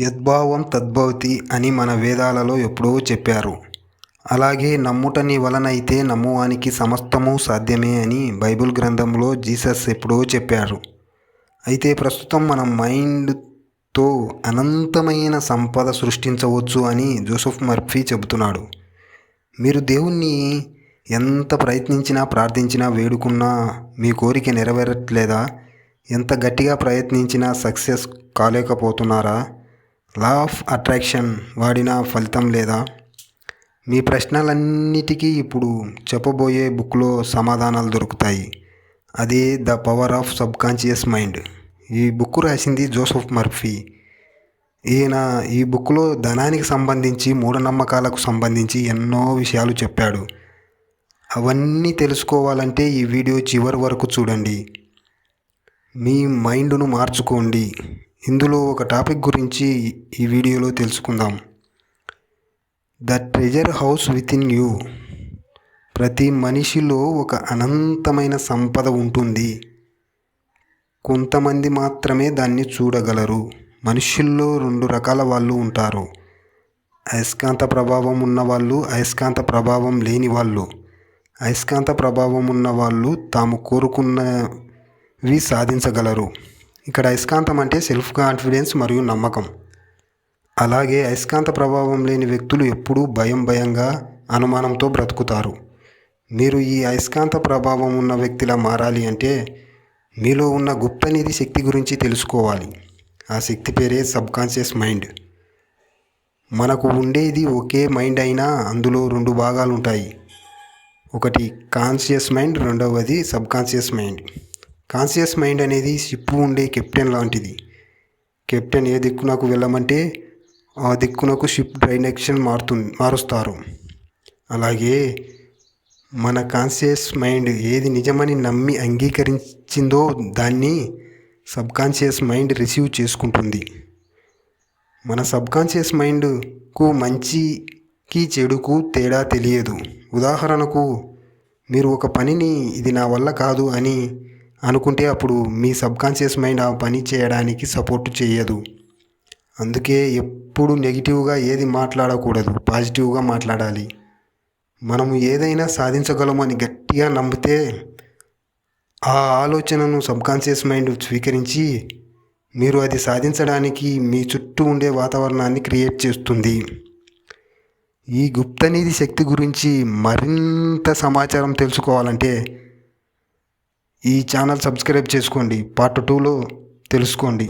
యద్భావం తద్భవతి అని మన వేదాలలో ఎప్పుడో చెప్పారు. అలాగే నమ్ముటని వలనైతే నమ్మువానికి సమస్తము సాధ్యమే అని బైబిల్ గ్రంథంలో జీసస్ ఎప్పుడో చెప్పారు. అయితే ప్రస్తుతం మన మైండ్తో అనంతమైన సంపద సృష్టించవచ్చు అని జోసెఫ్ మర్ఫీ చెబుతున్నాడు. మీరు దేవుణ్ణి ఎంత ప్రయత్నించినా ప్రార్థించినా వేడుకున్నా మీ కోరిక నెరవేరట్లేదా? ఎంత గట్టిగా ప్రయత్నించినా సక్సెస్ కాలేకపోతున్నారా? లా ఆఫ్ అట్రాక్షన్ వాడిన ఫలితం లేదా? మీ ప్రశ్నలన్నిటికీ ఇప్పుడు చెప్పబోయే బుక్లో సమాధానాలు దొరుకుతాయి. అదే the power of subconscious mind. ఈ బుక్ రాసింది జోసెఫ్ మర్ఫీ. ఈయన ఈ బుక్లో ధనానికి సంబంధించి మూఢనమ్మకాలకు సంబంధించి ఎన్నో విషయాలు చెప్పాడు. అవన్నీ తెలుసుకోవాలంటే ఈ వీడియో చివరి వరకు చూడండి. మీ మైండ్ను మార్చుకోండి. ఇందులో ఒక టాపిక్ గురించి ఈ వీడియోలో తెలుసుకుందాం. The treasure house within you. ప్రతి మనిషిలో ఒక అనంతమైన సంపద ఉంటుంది. కొంతమంది మాత్రమే దాన్ని చూడగలరు. మనుషుల్లో రెండు రకాల వాళ్ళు ఉంటారు. అయస్కాంత ప్రభావం ఉన్న వాళ్ళు అయస్కాంత ప్రభావం లేని వాళ్ళు. అయస్కాంత ప్రభావం ఉన్న వాళ్ళు తాము కోరుకున్నవి సాధించగలరు. ఇక్కడ అయస్కాంతం అంటే సెల్ఫ్ కాన్ఫిడెన్స్ మరియు నమ్మకం. అలాగే అయస్కాంత ప్రభావం లేని వ్యక్తులు ఎప్పుడూ భయం భయంగా అనుమానంతో బ్రతుకుతారు. మీరు ఈ అయస్కాంత ప్రభావం ఉన్న వ్యక్తిలా మారాలి అంటే మీలో ఉన్న గుప్తనిధి శక్తి గురించి తెలుసుకోవాలి. ఆ శక్తి పేరే సబ్కాన్షియస్ మైండ్ మనకు ఉండేది ఒకే మైండ్ అయినా అందులో రెండు భాగాలు ఉంటాయి ఒకటి కాన్షియస్ మైండ్ రెండవది సబ్కాన్షియస్ మైండ్ కాన్షియస్ మైండ్ అనేది షిప్ ఉండే కెప్టెన్ లాంటిది. కెప్టెన్ ఏ దిక్కునకు వెళ్ళమంటే ఆ దిక్కునకు షిప్ డైరెక్షన్ మారుతు మారుస్తారు. అలాగే మన కాన్షియస్ మైండ్ ఏది నిజమని నమ్మి అంగీకరించిందో దాన్ని సబ్కాన్షియస్ మైండ్ రిసీవ్ చేసుకుంటుంది. మన సబ్కాన్షియస్ మైండ్కు మంచికి చెడుకు తేడా తెలియదు. ఉదాహరణకు మీరు ఒక పనిని ఇది నా వల్ల కాదు అని అనుకుంటే అప్పుడు మీ సబ్కాన్షియస్ మైండ్ ఆ పని చేయడానికి సపోర్ట్ చేయదు. అందుకే ఎప్పుడు నెగిటివ్గా ఏది మాట్లాడకూడదు పాజిటివ్గా మాట్లాడాలి. మనము ఏదైనా సాధించగలమని గట్టిగా నమ్మితే ఆ ఆలోచనను సబ్కాన్షియస్ మైండ్ స్వీకరించి మీరు అది సాధించడానికి మీ చుట్టూ ఉండే వాతావరణాన్ని క్రియేట్ చేస్తుంది. ఈ గుప్తనిధి శక్తి గురించి మరింత సమాచారం తెలుసుకోవాలంటే ఈ ఛానల్ సబ్స్క్రైబ్ చేసుకోండి. పార్ట్ టూలో తెలుసుకోండి.